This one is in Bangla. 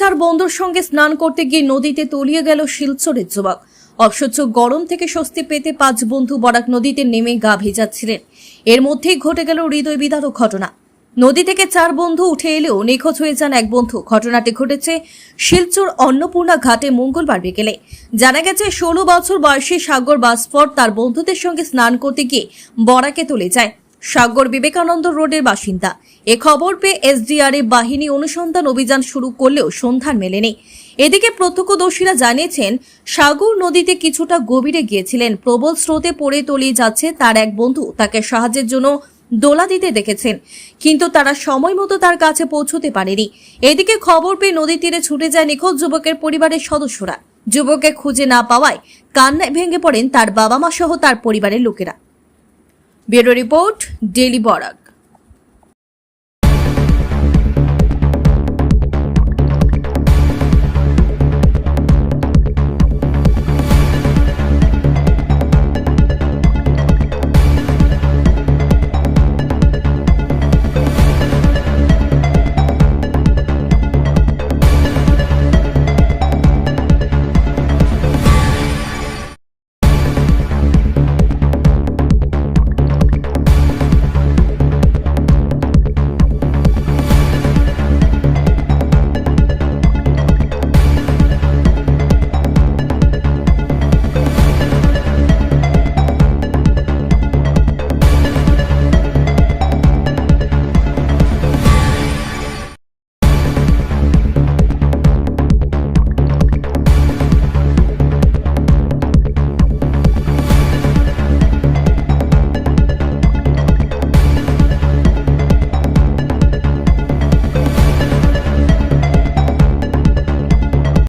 চার বন্ধুর সঙ্গে স্নান করতে গিয়ে নদীতে তলিয়ে গেল শিলচরের যুবক অসহ্য গরম থেকে স্বস্তি পেতে পাঁচ বন্ধু বরাক নদীতে নেমে গা ভেজাচ্ছিলেন। এর মধ্যেই ঘটে গেল হৃদয় বিদারক ঘটনা। নদী থেকে চার বন্ধু উঠে এলেও নিখোঁজ হয়ে যান এক বন্ধু। ঘটনাটি ঘটেছে শিলচর অন্নপূর্ণা ঘাটে মঙ্গলবার বিকেলে। জানা গেছে, ষোলো বছর বয়সী সাগর বাসফর তার বন্ধুদের সঙ্গে স্নান করতে গিয়ে বরাকে তুলে যায়। সাগর বিবেকানন্দ রোডের বাসিন্দা। এ খবর পেয়ে এসডিআরএফ বাহিনী অনুসন্ধান অভিযান শুরু করলেও সন্ধান মেলেনি। এদিকে প্রত্যক্ষদর্শীরা জানিয়েছেন, সাগর নদীতে কিছুটা গভীরে গিয়েছিলেন। প্রবল স্রোতে পড়ে তলিয়ে যাচ্ছে তার এক বন্ধু। তাকে সাহায্যের জন্য দোলা দিতে দেখেছেন। কিন্তু তারা সময় মতো তার কাছে পৌঁছতে পারেনি। এদিকে খবর পেয়ে নদী তীরে ছুটে যায় নিখোঁজ যুবকের পরিবারের সদস্যরা। যুবককে খুঁজে না পাওয়ায় কান্নায় ভেঙে পড়েন তার বাবা মা সহ তার পরিবারের লোকেরা। Bureau report daily Barak.